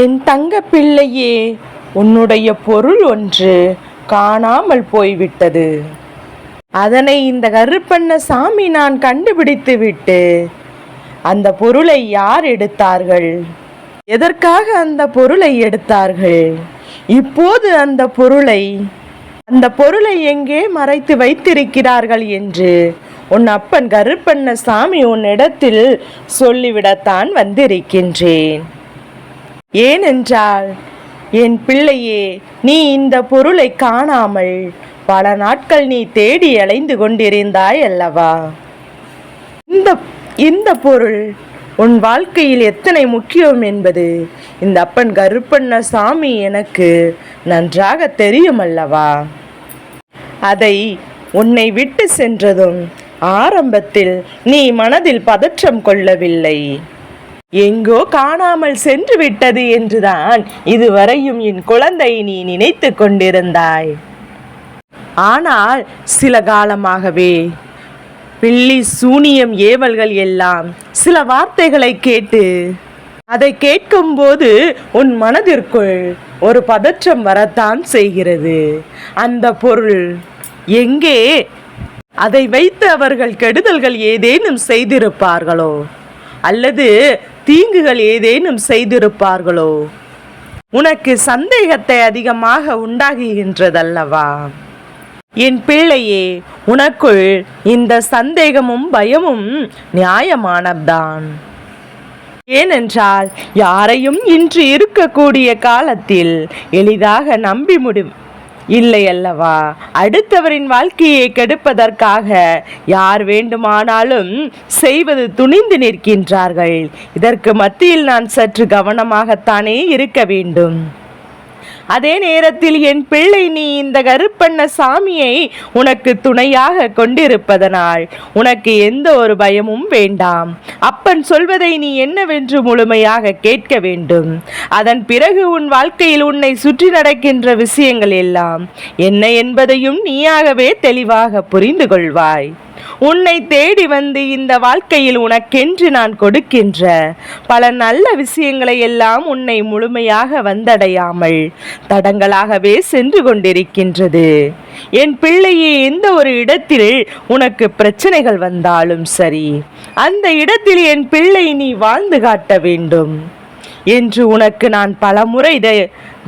என் தங்க பிள்ளையே உன்னுடைய பொருள் ஒன்று காணாமல் போய்விட்டது. அதனை இந்த கருப்பண்ண சாமி நான் கண்டுபிடித்து விட்டு அந்த பொருளை யார் எடுத்தார்கள்? எதற்காக அந்த பொருளை எடுத்தார்கள்? இப்போது அந்த பொருளை அந்த பொருளை எங்கே மறைத்து வைத்திருக்கிறார்கள் என்று உன் அப்பன் கருப்பண்ண சாமி உன்னிடத்தில் சொல்லிவிடத்தான் வந்திருக்கின்றேன். ஏனென்றால் என் பிள்ளையே நீ இந்த பொருளை காணாமல் பல நாட்கள் நீ தேடி அலைந்து கொண்டிருந்தாய் அல்லவா? இந்த இந்த பொருள் உன் வாழ்க்கையில் எத்தனை முக்கியம் என்பது இந்த அப்பன் கருப்பண்ண சாமி எனக்கு நன்றாக தெரியும் அல்லவா? அதை உன்னை விட்டு சென்றதும் ஆரம்பத்தில் நீ மனதில் பதற்றம் கொள்ளவில்லை. எங்கோ காணாமல் சென்று விட்டது என்றுதான் இதுவரையும் என் குழந்தை நீ நினைத்து கொண்டிருந்தாய். ஆனால் சில காலமாகவே பில்லி சூனியம் ஏவல்கள் எல்லாம் சில வார்த்தைகளை கேட்டு அதை கேட்கும்போது உன் மனதிற்குள் ஒரு பதற்றம் வரத்தான் செய்கிறது. அந்த பொருள் எங்கே? அதை வைத்து அவர்கள் கெடுதல்கள் ஏதேனும் செய்திருப்பார்களோ? அல்லது தீங்குகள் ஏதேனும் செய்திருப்பார்களோ? உனக்கு சந்தேகத்தை அதிகமாக உண்டாகுகின்றதல்லவா? என் பிள்ளையே உனக்குள் இந்த சந்தேகமும் பயமும் நியாயமானதான் ஏனென்றால் யாரையும் இன்று இருக்கக்கூடிய காலத்தில் எளிதாக நம்பி முடி இல்லை அல்லவா அடுத்தவரின் வாழ்க்கையை கெடுப்பதற்காக யார் வேண்டுமானாலும் செய்வது துணிந்து நிற்கின்றார்கள். இதற்கு மத்தியில் நான் சற்று கவனமாகத்தானே இருக்க வேண்டும். அதே நேரத்தில் என் பிள்ளை நீ இந்த கருப்பண்ண சாமியை உனக்கு துணையாக கொண்டிருப்பதனால் உனக்கு எந்த ஒரு பயமும் வேண்டாம். அப்பன் சொல்வதை நீ என்னவென்று முழுமையாக கேட்க வேண்டும். அதன் பிறகு உன் வாழ்க்கையில் உன்னை சுற்றி நடக்கின்ற விஷயங்கள் எல்லாம் என்ன என்பதையும் நீயாகவே தெளிவாக புரிந்து கொள்வாய். உன்னை தேடி வந்து இந்த வாழ்க்கையில் உனக்கென்று நான் கொடுக்கின்ற பல நல்ல விஷயங்களை எல்லாம் உன்னை முழுமையாக வந்தடையாமல் தடங்களாகவே சென்று கொண்டிருக்கின்றது. என் பிள்ளையே எந்த ஒரு இடத்தில் உனக்கு பிரச்சனைகள் வந்தாலும் சரி அந்த இடத்தில் என் பிள்ளை நீ வாழ்ந்து காட்ட வேண்டும் என்று உனக்கு நான் பலமுறை தை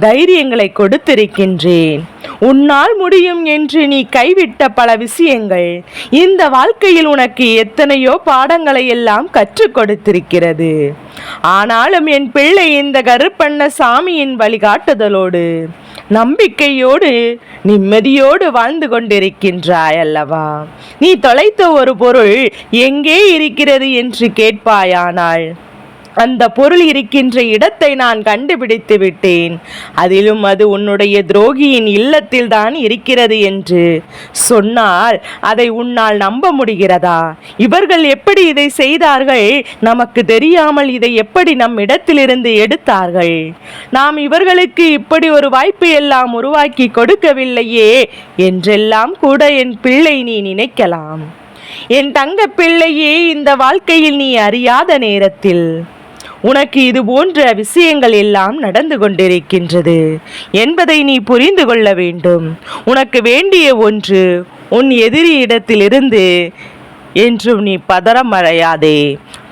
தைரியங்களை கொடுத்திருக்கின்றேன். உன்னால் முடியும் என்று நீ கைவிட்ட பல விஷயங்கள். இந்த வாழ்க்கையில் உனக்கு எத்தனையோ பாடங்களை எல்லாம் கற்றுக் கொடுத்திருக்கிறது. ஆனாலும் என் பிள்ளை இந்த கருப்பண்ண சாமியின் வழிகாட்டுதலோடு நம்பிக்கையோடு நிம்மதியோடு வாழ்ந்து கொண்டிருக்கின்றாய் அல்லவா? நீ தொலைத்த ஒரு பொருள் எங்கே இருக்கிறது என்று கேட்பாயானால் அந்த பொருள் இருக்கின்ற இடத்தை நான் கண்டுபிடித்து விட்டேன். அதிலும் அது உன்னுடைய துரோகியின் இல்லத்தில் தான் இருக்கிறது என்று சொன்னால் அதை உன்னால் நம்ப முடிகிறதா? இவர்கள் எப்படி இதை செய்தார்கள்? நமக்கு தெரியாமல் இதை எப்படி நம் இடத்திலிருந்து எடுத்தார்கள்? நாம் இவர்களுக்கு இப்படி ஒரு வாய்ப்பு எல்லாம் உருவாக்கி கொடுக்கவில்லையே என்றெல்லாம் கூட என் பிள்ளை நீ நினைக்கலாம். என் தங்க பிள்ளையே இந்த வாழ்க்கையில் நீ அறியாத நேரத்தில் உனக்கு இது போன்ற விஷயங்கள் எல்லாம் நடந்து கொண்டிருக்கின்றது என்பதை நீ புரிந்து கொள்ள வேண்டும். உனக்கு வேண்டிய ஒன்று உன் எதிரி இடத்திலிருந்து என்றும் நீ பதறம் அடையாதே.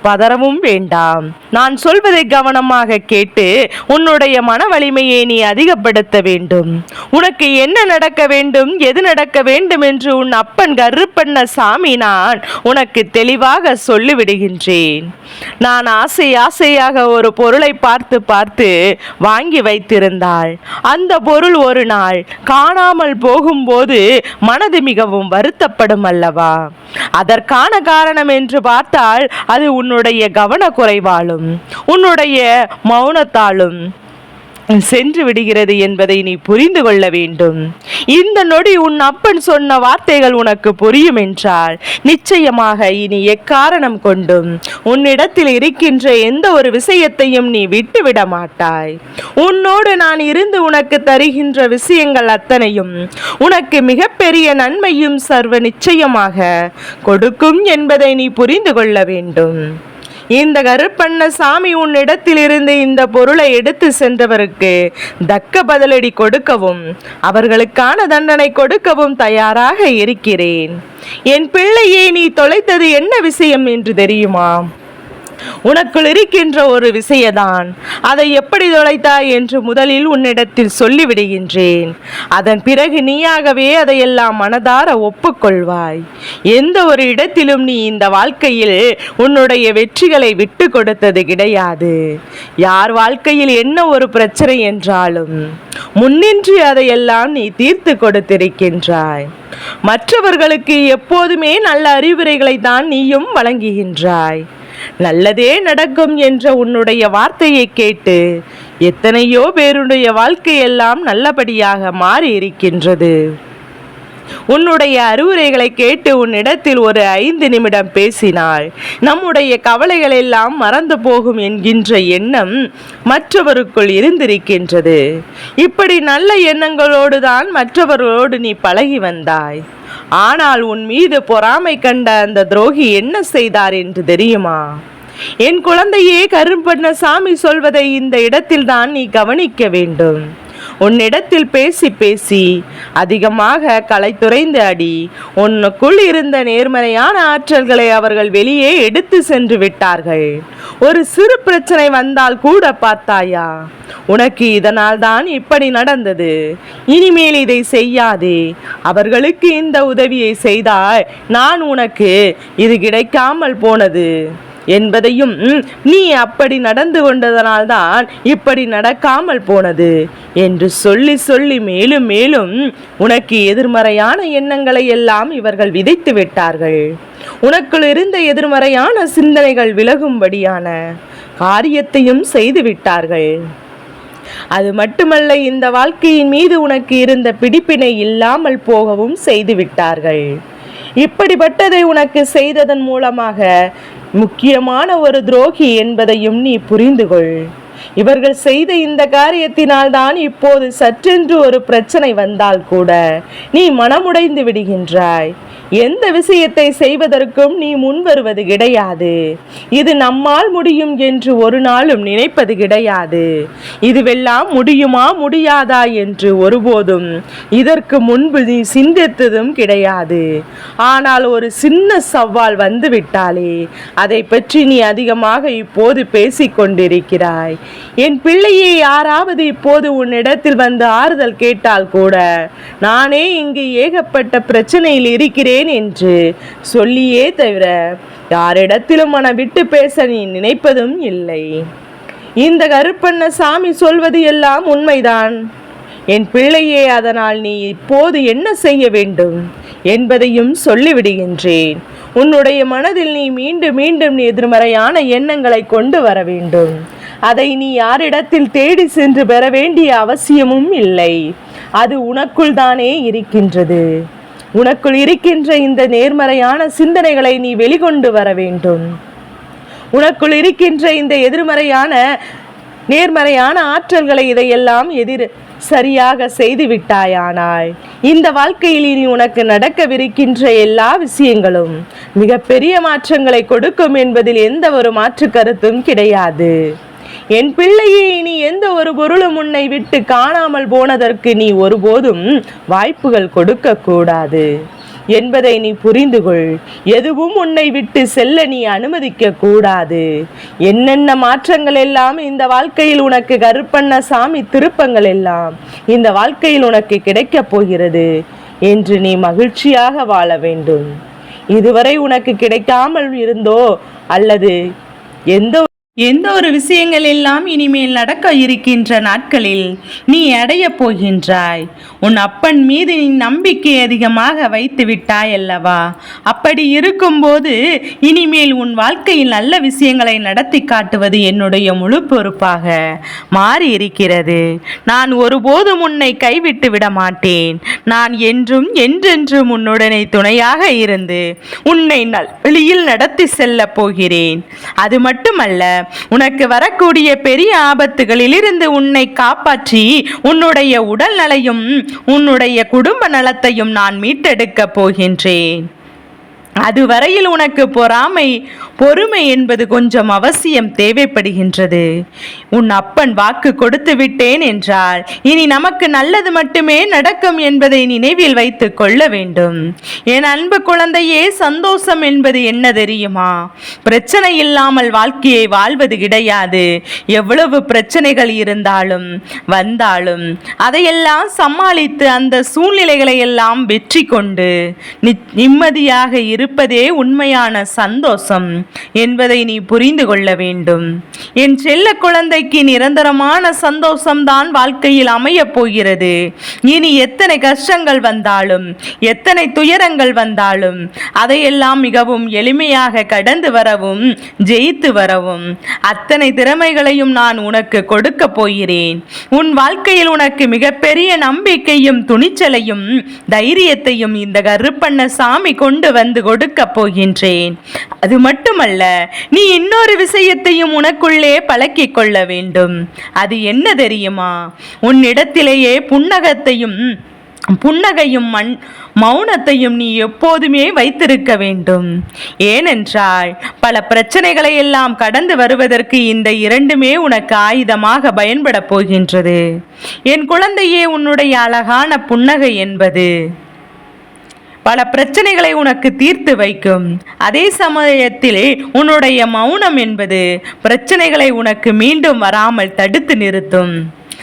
பதறவும் வேண்டாம். நான் சொல்வதை கவனமாக கேட்டு உன்னுடைய மன வலிமையை நீ அதிகப்படுத்த வேண்டும். உனக்கு என்ன நடக்க வேண்டும் எது நடக்க வேண்டும் என்று உன் அப்பன் கருப்பண்ண சாமி நான் உனக்கு தெளிவாக சொல்லிவிடுகின்றேன். நான் ஆசை ஆசையாக ஒரு பொருளை பார்த்து பார்த்து வாங்கி வைத்திருந்தாள். அந்த பொருள் ஒரு நாள் காணாமல் போகும்போது மனது மிகவும் வருத்தப்படும் அல்லவா? அதற்கான காரணம் என்று பார்த்தால் அது உன்னுடைய கவனக்குறைவாலும் உன்னுடைய மௌனத்தாலும் சென்று விடுகிறது என்பதை நீ புரிந்து கொள்ள வேண்டும். இந்த நொடி உன் அப்பன் சொன்ன வார்த்தைகள் உனக்கு புரியும் என்றால் நிச்சயமாக இனி எக்காரணம் கொண்டும்? உன்னிடத்தில் இருக்கின்ற எந்த ஒரு விஷயத்தையும் நீ விட்டுவிட மாட்டாய். உன்னோடு நான் இருந்து உனக்கு தருகின்ற விஷயங்கள் அத்தனையும் உனக்கு மிகப்பெரிய நன்மையும் சர்வ நிச்சயமாக கொடுக்கும் என்பதை நீ புரிந்து கொள்ள வேண்டும். இந்த கருப்பண்ண சாமி உன்னிடத்திலிருந்து இந்த பொருளை எடுத்து சென்றவருக்கு தக்க பதிலடி கொடுக்கவும் அவர்களுக்கான தண்டனை கொடுக்கவும் தயாராக இருக்கிறேன். என் பிள்ளையை நீ தொலைத்தது என்ன விஷயம் என்று தெரியுமா? உனக்குள் இருக்கின்ற ஒரு விஷயதான் அதை எப்படி தொலைத்தாய் என்று முதலில் உன்னிடத்தில் சொல்லிவிடுகின்றேன். அதன் பிறகு நீயாகவே அதையெல்லாம் மனதார ஒப்புக்கொள்வாய். எந்த ஒரு இடத்திலும் நீ இந்த வாழ்க்கையில் உன்னுடைய வெற்றிகளை விட்டு கொடுத்தது கிடையாது. யார் வாழ்க்கையில் என்ன ஒரு பிரச்சனை என்றாலும் முன்னின்று அதையெல்லாம் நீ தீர்த்து கொடுத்திருக்கின்றாய். மற்றவர்களுக்கு எப்போதுமே நல்ல அறிவுரைகளை தான் நீயும் வழங்குகின்றாய். நல்லதே நடக்கும் என்ற உன்னுடைய வார்த்தையை கேட்டு எத்தனையோ பேருடைய வாழ்க்கையெல்லாம் நல்லபடியாக மாறி இருக்கின்றது உன்னுடைய அறிவுரைகளை கேட்டு உன்னிடத்தில் ஒரு ஐந்து நிமிடம் பேசினாள். நம்முடைய கவலைகள் எல்லாம் மறந்து போகும் என்கின்ற எண்ணம் மற்றவருக்குள் இருந்திருக்கின்றது. இப்படி நல்ல எண்ணங்களோடு தான் மற்றவர்களோடு நீ பழகி வந்தாய். ஆனால் உன் மீது பொறாமை கண்ட அந்த துரோகி என்ன செய்தார் என்று தெரியுமா? என் குழந்தையே கரும்பண்ண சாமி சொல்வதை இந்த இடத்தில்தான் நீ கவனிக்க வேண்டும். உன்னிடத்தில் பேசி பேசி அதிகமாக களைத்துறைந்து அடி. உன்னுக்குள் இருந்த நேர்மறையான ஆற்றல்களை அவர்கள் வெளியே எடுத்து சென்று விட்டார்கள். ஒரு சிறு பிரச்சனை வந்தால் கூட பார்த்தாயா? உனக்கு இதனால் தான் இப்படி நடந்தது. இனிமேல் இதை செய்யாதே. அவர்களுக்கு இந்த உதவியை செய்தால் நான் உனக்கு இது கிடைக்காமல் போனது. என்பதையும் நீ அப்படி நடந்து கொண்டதனால்தான் இப்படி நடக்காமல் போனது என்று சொல்லி சொல்லி மேலும் மேலும் உனக்கு எதிர்மறையான எண்ணங்களை எல்லாம் இவர்கள் விதைத்து விட்டார்கள். உனக்குள் இருந்த எதிர்மறையான சிந்தனைகள் விலகும்படியான காரியத்தையும் செய்து விட்டார்கள். அது மட்டுமல்ல இந்த வாழ்க்கையின் மீது உனக்கு இருந்த பிடிப்பினை இல்லாமல் போகவும் செய்து விட்டார்கள். இப்படிப்பட்டதை உனக்கு செய்ததன் மூலமாக முக்கியமான ஒரு துரோகி என்பதையும் நீ புரிந்து கொள் இவர்கள் செய்த இந்த காரியத்தினால் தான் இப்போது சற்றென்று ஒரு பிரச்சனை வந்தால் கூட நீ மனமுடைந்து விடுகின்றாய். எந்த விஷயத்தை செய்வதற்கும் நீ முன்வருவது கிடையாது. இது நம்மால் முடியும் என்று ஒரு நாளும் நினைப்பது கிடையாது. இதுவெல்லாம் முடியுமா முடியாதா என்று ஒருபோதும் இதற்கு முன்பு நீ சிந்தித்ததும் கிடையாது. ஆனால் ஒரு சின்ன சவால் வந்துவிட்டாலே அதை பற்றி நீ அதிகமாக இப்போது பேசிக் கொண்டிருக்கிறாய். என் பிள்ளையை யாராவது இப்போது உன்னிடத்தில் வந்து ஆறுதல் கேட்டால் கூட நானே இங்கு ஏகப்பட்ட பிரச்சனையில் இருக்கிறேன் என்று சொல்லியே தவிர யாரிடத்திலும் மன விட்டு பேச நீ நினைப்பதும் இல்லை. இந்த கருப்பண்ண சாமி சொல்வது எல்லாம் உண்மைதான். என் பிள்ளையே அதனால் நீ இப்போது என்ன செய்ய வேண்டும் என்பதையும் சொல்லிவிடுகின்றேன். உன்னுடைய மனதில் நீ மீண்டும் மீண்டும் எதிர்மறையான எண்ணங்களை கொண்டு வர வேண்டும். அதை நீ யாரிடத்தில் தேடி சென்று பெற வேண்டிய அவசியமும் இல்லை. அது உனக்குள் தானே இருக்கின்றது. உனக்குள் இருக்கின்ற இந்த நேர்மறையான சிந்தனைகளை நீ வெளிக்கொண்டு வர வேண்டும். உனக்குள் இருக்கின்ற இந்த எதிர்மறையான நேர்மறையான ஆற்றல்களை இதையெல்லாம் எதிர் சரியாக செய்து விட்டாயானால் இந்த வாழ்க்கையில் இனி உனக்கு நடக்கவிருக்கின்ற எல்லா விஷயங்களும் மிகப்பெரிய மாற்றங்களை கொடுக்கும் என்பதில் எந்த ஒரு மாற்று கருத்தும் கிடையாது. என் பிள்ளையை இனி எந்த ஒரு பொருளும் உன்னை விட்டு காணாமல் போனதற்கு நீ ஒருபோதும் வாய்ப்புகள் கொடுக்க கூடாது என்பதை நீ புரிந்து கொள். எதுவும் உன்னை விட்டு செல்ல நீ அனுமதிக்க கூடாது என்னென்ன மாற்றங்கள் எல்லாம் இந்த வாழ்க்கையில் உனக்கு கருப்பண்ண சாமி திருப்பங்கள் எல்லாம் இந்த வாழ்க்கையில் உனக்கு கிடைக்கப் போகிறது என்று நீ மகிழ்ச்சியாக வாழ வேண்டும். இதுவரை உனக்கு கிடைக்காமல் இருந்தோ அல்லது எந்த எந்த ஒரு விஷயங்கள் எல்லாம் இனிமேல் நடக்க இருக்கின்ற நாட்களில் நீ அடைய போகின்றாய். உன் அப்பன் மீது நீ நம்பிக்கை அதிகமாக வைத்து விட்டாய் அல்லவா? அப்படி இருக்கும்போது இனிமேல் உன் வாழ்க்கையில் நல்ல விஷயங்களை நடத்தி காட்டுவது என்னுடைய முழு பொறுப்பாக மாறி இருக்கிறது. நான் ஒருபோதும் உன்னை கைவிட்டு விட மாட்டேன். நான் என்றும் என்றென்றும் உன்னுடனே துணையாக இருந்து உன்னை நல் வழியில் நடத்தி செல்லப் போகிறேன். அது மட்டுமல்ல உனக்கு வரக்கூடிய பெரிய ஆபத்துகளில் இருந்து உன்னை காப்பாற்றி உன்னுடைய உடல் நலையும் உன்னுடைய குடும்ப நலத்தையும் நான் மீட்டெடுக்கப் போகின்றேன். அதுவரையில் உனக்கு பொறாமை பொறுமை என்பது கொஞ்சம் அவசியம் தேவைப்படுகின்றது. உன் அப்பன் வாக்கு கொடுத்து விட்டேன் என்றால் இனி நமக்கு நல்லது மட்டுமே நடக்கும் என்பதை நினைவில் வைத்து கொள்ள வேண்டும். என் அன்பு குழந்தையே சந்தோஷம் என்பது என்ன தெரியுமா? பிரச்சனை இல்லாமல் வாழ்க்கையை வாழ்வது கிடையாது. எவ்வளவு பிரச்சனைகள் இருந்தாலும் வந்தாலும் அதையெல்லாம் சமாளித்து அந்த சூழ்நிலைகளை எல்லாம் வெற்றி கொண்டு நி- நிம்மதியாக இருப்பதே உண்மையான சந்தோஷம் என்பதை நீ புரிந்து கொள்ள வேண்டும். என் செல்ல குழந்தைக்கு நிரந்தரமான சந்தோஷம்தான் வாழ்க்கையில் அமையப் போகிறது. இனி எத்தனை கஷ்டங்கள் வந்தாலும் எத்தனை துயரங்கள் வந்தாலும் அதையெல்லாம் மிகவும் எளிமையாக கடந்து வரவும் ஜெயித்து வரவும். அத்தனை திறமைகளையும் நான் உனக்கு கொடுக்க போகிறேன். உன் வாழ்க்கையில் உனக்கு மிகப்பெரிய நம்பிக்கையும் துணிச்சலையும் தைரியத்தையும் இந்த கருப்பண்ண சாமி கொண்டு வந்து கொடுக்க போகின்றேன். அது மட்டுமல்ல நீ இன்னொரு விஷயத்தையும் உனக்குள்ளே பழக்கிக் கொள்ள வேண்டும். அது என்ன தெரியுமா? உன்னிடத்திலேயே புன்னகத்தையும் புன்னகையும் மண் மௌனத்தையும் நீ எப்போதுமே வைத்திருக்க வேண்டும். ஏனென்றால் பல பிரச்சனைகளை எல்லாம் கடந்து வருவதற்கு இந்த இரண்டுமே உனக்கு ஆயுதமாக பயன்பட போகின்றது. என் குழந்தையே உன்னுடைய அழகான புன்னகை என்பது. பல பிரச்சனைகளை உனக்கு தீர்த்து வைக்கும். அதே சமயத்தில் உன்னுடைய மௌனம் என்பது பிரச்சனைகளை உனக்கு மீண்டும் வராமல் தடுத்து நிறுத்தும்.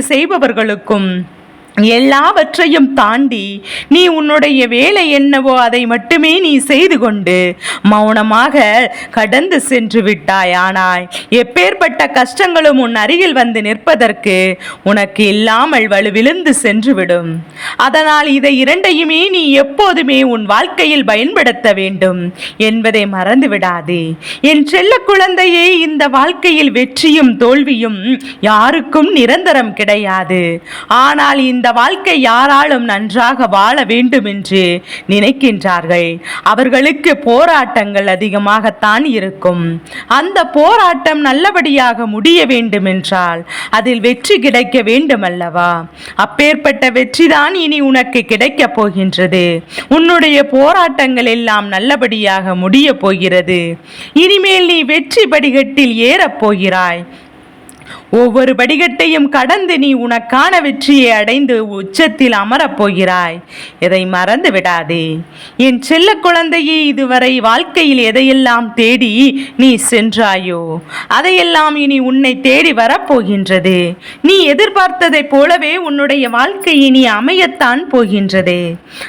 செய்பவர்களுக்கும் எல்லாவற்றையும் தாண்டி நீ உன்னுடைய வேலை என்னவோ அதை மட்டுமே நீ செய்து கொண்டு மௌனமாக கடந்து சென்று விட்டாய் ஆனாய் எப்பேற்பட்ட கஷ்டங்களும் உன் அருகில் வந்து நிற்பதற்கு உனக்கு இல்லாமல் வலுவிழுந்து சென்றுவிடும். அதனால் இதை இரண்டையுமே நீ எப்போதுமே உன் வாழ்க்கையில் பயன்படுத்த வேண்டும் என்பதை மறந்து விடாதே. என் செல்ல குழந்தையே இந்த வாழ்க்கையில் வெற்றியும் தோல்வியும் யாருக்கும் நிரந்தரம் கிடையாது. ஆனால் இந்த இந்த வாழ்க்கை யாராலும் நன்றாக வாழ வேண்டும் என்று நினைக்கின்றார்கள். அவர்களுக்கு போராட்டங்கள் அதிகமாகத்தான் இருக்கும். அந்த போராட்டம் நல்லபடியாக முடிய வேண்டும் என்றால் அதில் வெற்றி கிடைக்க வேண்டும் அல்லவா அப்பேற்பட்ட வெற்றிதான் இனி உனக்கு கிடைக்கப் போகின்றது. உன்னுடைய போராட்டங்கள் எல்லாம் நல்லபடியாக முடிய போகிறது. இனிமேல் நீ வெற்றி படிகட்டில் ஏறப்போகிறாய் ஒவ்வொரு படிகட்டையும் கடந்து நீ உனக்கான வெற்றியை அடைந்து உச்சத்தில் அமரப் போகிறாய். இதை மறந்து விடாதே. என் செல்ல குழந்தையே இதுவரை வாழ்க்கையில் எதையெல்லாம் தேடி நீ சென்றாயோ அதையெல்லாம் இனி உன்னை தேடி வரப்போகின்றது நீ எதிர்பார்த்ததைப் போலவே உன்னுடைய வாழ்க்கை இனி அமையத்தான் போகின்றது.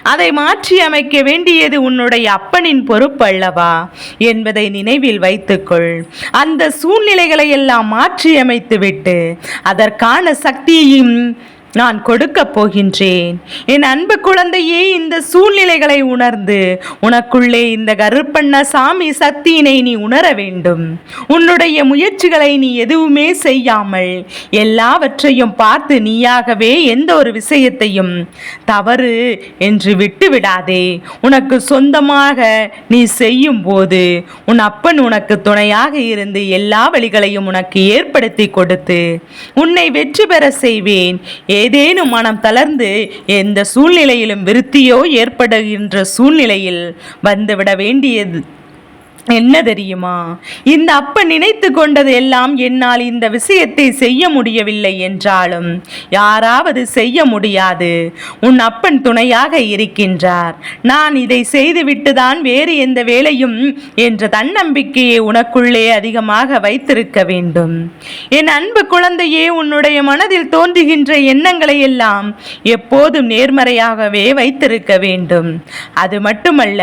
அதை மாற்றி அமைக்க வேண்டியது உன்னுடைய அப்பனின் பொறுப்பு அல்லவா? என்பதை நினைவில் வைத்துக்கொள். அந்த சூழ்நிலைகளை எல்லாம் மாற்றி கேட்டு அதற்கான சக்தியையும் நான் கொடுக்கப் போகின்றேன். என் அன்பு குழந்தையே இந்த சூழ்நிலைகளை உணர்ந்து உனக்குள்ளே இந்த கருப்பண்ண சாமி சக்தியினை நீ உணர வேண்டும். உன்னுடைய முயற்சிகளை நீ எதுவுமே செய்யாமல் எல்லாவற்றையும் பார்த்து நீயாகவே எந்த ஒரு விஷயத்தையும் தவறு என்று விட்டு விடாதே உனக்கு சொந்தமாக நீ செய்யும் போது உன் அப்பன் உனக்கு துணையாக இருந்து எல்லா வழிகளையும் உனக்கு ஏற்படுத்தி கொடுத்து உன்னை வெற்றி பெற செய்வேன். ஏதேனும் மனம் தளர்ந்து எந்த சூழ்நிலையிலும் விருத்தியோ ஏற்படுகின்ற சூழ்நிலையில் வந்துவிட வேண்டியது என்ன தெரியுமா? இந்த அப்பன் நினைத்து கொண்டது எல்லாம் என்னால் இந்த விஷயத்தை செய்ய முடியவில்லை என்றாலும் யாராவது செய்ய முடியாது. உன் அப்பன் துணையாக இருக்கின்றார். நான் இதை செய்துவிட்டு தான் வேறு எந்த வேலையும் என்ற தன்னம்பிக்கையை உனக்குள்ளே அதிகமாக வைத்திருக்க வேண்டும். என் அன்பு குழந்தையே உன்னுடைய மனதில் தோன்றுகின்ற எண்ணங்களை எல்லாம் எப்போதும் நேர்மறையாகவே வைத்திருக்க வேண்டும். அது மட்டுமல்ல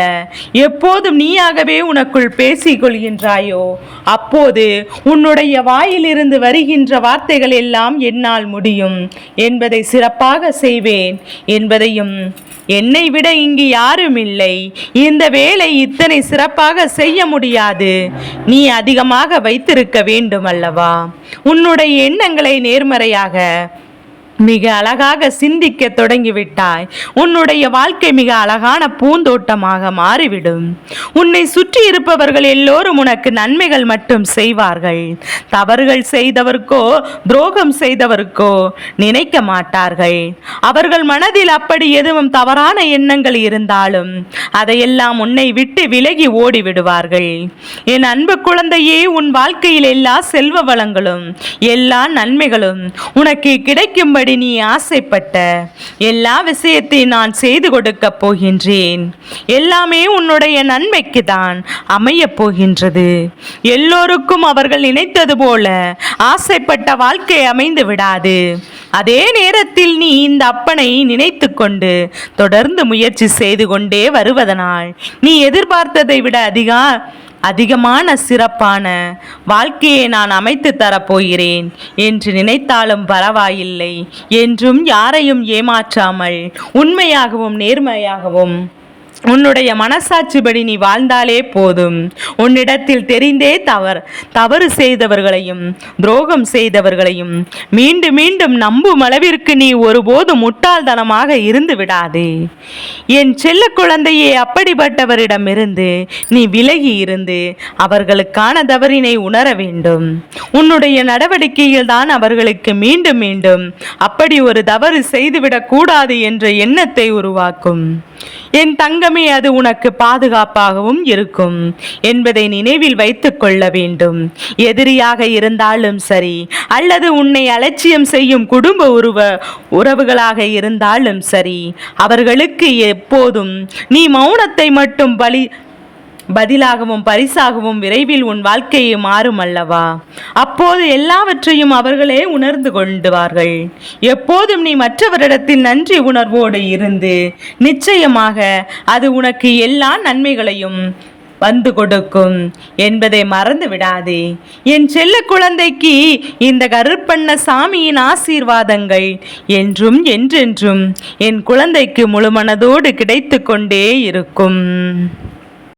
எப்போதும் நீயாகவே உனக்குள் பேசிக் கொள்கின்றாயோ அப்போது உன்னுடைய வாயிலிருந்து வருகின்ற வார்த்தைகள் எல்லாம் என்னால் முடியும். என்பதை சிறப்பாக செய்வேன். என்பதையும் என்னை விட இங்கு யாரும் இல்லை. இந்த வேலை இத்தனை சிறப்பாக செய்ய முடியாது. நீ அதிகமாக வைத்திருக்க வேண்டும் அல்லவா உன்னுடைய எண்ணங்களை நேர்மறையாக மிக அழகாக சிந்திக்க தொடங்கிவிட்டாய். உன்னுடைய வாழ்க்கை மிக அழகான பூந்தோட்டமாக மாறிவிடும். உன்னை சுற்றி இருப்பவர்கள் எல்லோரும் உனக்கு நன்மைகள் மட்டும் செய்வார்கள். தவறுகள் செய்தவர்க்கோ துரோகம் செய்தவர்க்கோ நினைக்க மாட்டார்கள். அவர்கள் மனதில் அப்படி எதுவும் தவறான எண்ணங்கள் இருந்தாலும் அதையெல்லாம் உன்னை விட்டு விலகி ஓடி விடுவார்கள் என் அன்பு குழந்தையே உன் வாழ்க்கையில் எல்லா செல்வ வளங்களும் எல்லா நன்மைகளும் உனக்கு கிடைக்கும்படி நீ ஆசைப்பட்ட எல்லா விஷயத்தையும் நான் செய்து கொடுக்கப் போகின்றேன். எல்லாமே உன்னுடைய நன்மைக்கு தான் அமையப் போகின்றது. எல்லோருக்கும் அவர்கள் நினைத்தது போல ஆசைப்பட்ட வாழ்க்கை அமைந்து விடாது. அதே நேரத்தில் நீ இந்த அப்பனை நினைத்து கொண்டு தொடர்ந்து முயற்சி செய்து கொண்டே வருவதனால் நீ எதிர்பார்த்ததை விட அதிக அதிகமான சிறப்பான வாழ்க்கையை நான் அமைத்து தரப்போகிறேன். என்று நினைத்தாலும் பரவாயில்லை. என்றும் யாரையும் ஏமாற்றாமல் உண்மையாகவும் நேர்மையாகவும் உன்னுடைய மனசாட்சிப்படி நீ வாழ்ந்தாலே போதும். உன்னிடத்தில் தெரிந்தே தவறு தவறு செய்தவர்களையும் துரோகம் செய்தவர்களையும் மீண்டும் மீண்டும் நம்பும் அளவிற்கு நீ ஒருபோதும் முட்டாள்தனமாக இருந்து விடாதே. என் செல்ல குழந்தையே அப்படிப்பட்டவரிடமிருந்து நீ விலகி இருந்து அவர்களுக்கான தவறினை உணர வேண்டும். உன்னுடைய நடவடிக்கையில் தான் அவர்களுக்கு மீண்டும் மீண்டும் அப்படி ஒரு தவறு செய்துவிடக்கூடாது என்ற எண்ணத்தை உருவாக்கும். என் தங்கம் அது உனக்கு பாதுகாப்பாகவும் இருக்கும் என்பதை நினைவில் வைத்துக் கொள்ள வேண்டும். எதிரியாக இருந்தாலும் சரி அல்லது உன்னை அலட்சியம் செய்யும் குடும்ப உருவ உறவுகளாக இருந்தாலும் சரி அவர்களுக்கு எப்போதும் நீ மௌனத்தை மட்டும் பலி பதிலாகவும் பரிசாகவும் விரைவில் உன் வாழ்க்கையை மாறும் அல்லவா? அப்போது எல்லாவற்றையும் அவர்களே உணர்ந்து கொண்டுவார்கள். எப்போதும் நீ மற்றவரிடத்தில் நன்றி உணர்வோடு இருந்து நிச்சயமாக அது உனக்கு எல்லா நன்மைகளையும் வந்து கொடுக்கும் என்பதை மறந்து விடாதே. என் செல்ல குழந்தைக்கு இந்த கருப்பண்ண சாமியின் ஆசீர்வாதங்கள் என்றும் என்றென்றும் என் குழந்தைக்கு முழுமனதோடு கிடைத்து கொண்டே இருக்கும்.